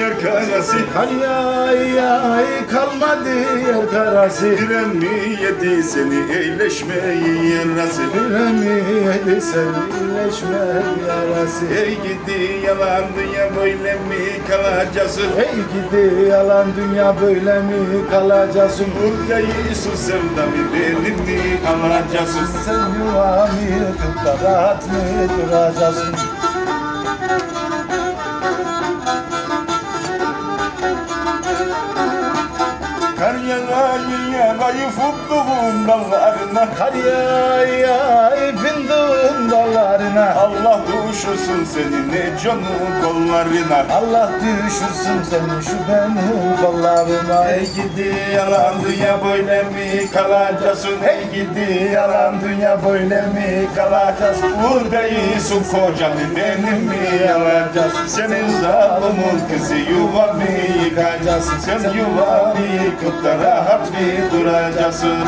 yer karası. Kar yağ yağ kalmadı yer karası. Diren mi yedi seni eyleşmeyi yarası Bilemedi sen iyileşme yarası. Ey gidi yalan dünya böyle mi kalacaksın Ey gidi yalan dünya böyle mi kalacaksın Buradayısın sevdamı benim mi alacaksın? Sen yuvamı rahat mı duracaksın yağayı yağayı futluğun dallarına Kar dallarına Allah düşürsün seni ne canı kollarına. Allah düşürsün seni şu benim kollarıma. Ey gidi yalan dünya böyle mi kalacaksın? Ey gidi yalan dünya böyle mi kalacağız Buradayısın kocanı benim mi alacaksın? Senin zalimin kızı yuvamı yıkacaksın? Sen yuvamı yıkıp da rahat mı duracaksın